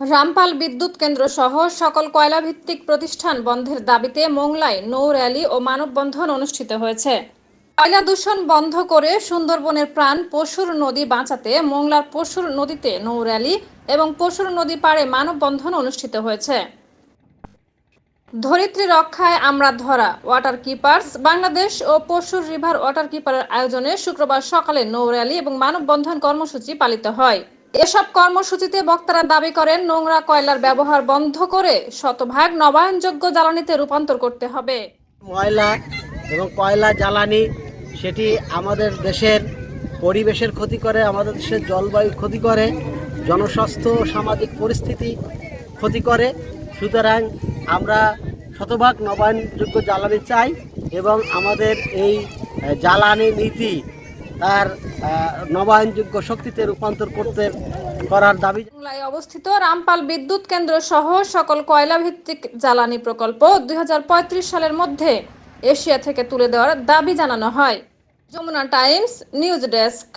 রামপাল বিদ্যুৎ কেন্দ্র সহ সকল কয়লা ভিত্তিক প্রতিষ্ঠান বন্ধের দাবিতে মোংলায় নৌ র্যালি ও মানববন্ধন অনুষ্ঠিত হয়েছে। কয়লা দূষণ বন্ধ করে সুন্দরবনের প্রাণ পশুর নদী বাঁচাতে মোংলার পশুর নদীতে নৌ র্যালি এবং পশুর নদী পাড়ে মানববন্ধন অনুষ্ঠিত হয়েছে। ধরিত্রী রক্ষায় আমরা ধরা, ওয়াটার কিপার্স। বাংলাদেশ ও পশুর রিভার ওয়াটার কিপারের আয়োজনে শুক্রবার সকালে নৌ র্যালি এবং মানববন্ধন কর্মসূচি পালিত হয়। এসব কর্মসূচিতে বক্তারা দাবি করেন, নোংরা কয়লার ব্যবহার বন্ধ করে শতভাগ নবায়নযোগ্য জ্বালানিতে রূপান্তর করতে হবে। ময়লা এবং কয়লা জ্বালানি, সেটি আমাদের দেশের পরিবেশের ক্ষতি করে, আমাদের দেশের জলবায়ু ক্ষতি করে, জনস্বাস্থ্য সামাজিক পরিস্থিতি ক্ষতি করে। সুতরাং আমরা শতভাগ নবায়নযোগ্য জ্বালানি চাই এবং আমাদের এই জ্বালানি নীতি তার নবায়নযোগ্য শক্তিতে রূপান্তর করতে করার দাবি অবস্থিত রামপাল বিদ্যুৎ কেন্দ্র সহ সকল কয়লা ভিত্তিক জ্বালানি প্রকল্প দুই হাজার পঁয়ত্রিশ সালের মধ্যে এশিয়া থেকে তুলে দেওয়ার দাবি জানানো হয়। Jamuna Times, news desk.